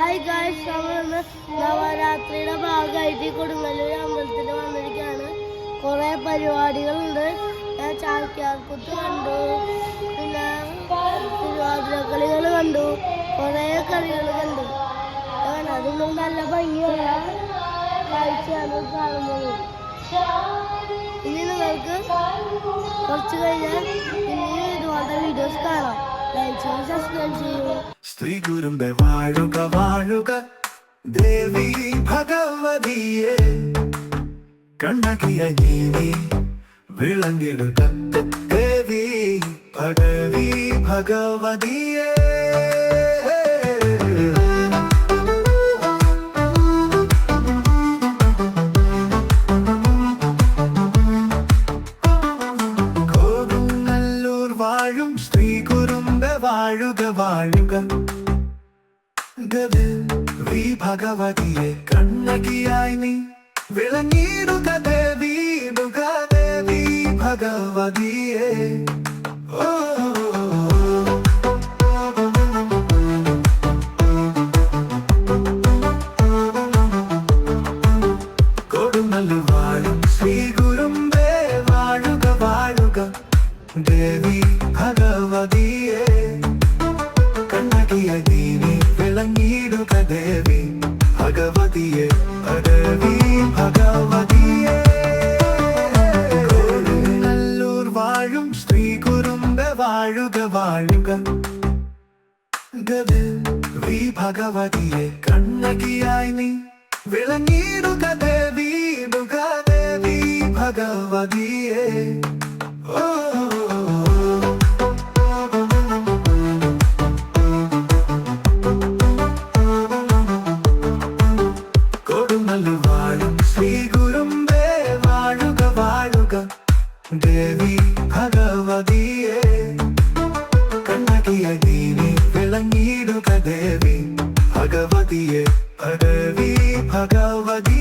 Hi guys നമ്മളിന്ന് നവരാത്രിയുടെ ഭാഗമായിട്ട് കൊടുങ്ങല്ലൂർ അമ്പലത്തിൽ വന്നിരിക്കുകയാണ് കുറേ പരിപാടികളുണ്ട്. ഞാൻ ചാക്യാർകുത്ത് കണ്ടു. പിന്നെ തിരുവാതിര കളികൾ കണ്ടു. കുറേ കളികൾ കണ്ടു. അതൊന്നും നല്ല ഭംഗിയുള്ള കാഴ്ചയാണ് കാണുന്നത്. ഇനി നിങ്ങൾക്ക് കുറച്ച് കഴിഞ്ഞാൽ ഇനി ഇതുപോലത്തെ വീഡിയോസ് കാണാം. സ്ത്രീ ഗുരുമ്പെ വാഴുക വാഴുക. ദേവി ഭഗവതിയെ. കണ്ണകിയ നീ വിളങ്ങിടുക. ദേവി ഭഗവി ഭഗവതിയെ. വാഴും സ്ത്രീ വാഴുക വാഴുക. ഗവി ഭഗവതിയെ കണ്ണകിയായി നീ വിളങ്ങിടുക ദേവീടുക ദേവി ഭഗവതിയെ. ഭഗവതിയെ ഭഗവി ഭഗവതിയെ. നല്ലൂർ വാഴും സ്ത്രീ കുറുമ്പ വാഴുക. വാഴുക ഗവി ഭഗവതിയെ കണ്ണകിയായി നീ വിളങ്ങിയിടുക ദേവിയിടുക ദേവി ഭഗവതിയെ. ദേവി ഭഗവതിയെ കണ്ണകിയ ദീനി വിളങ്ങിയിടുക ദേവി ഭഗവതിയെ ഭഗവി ഭഗവതി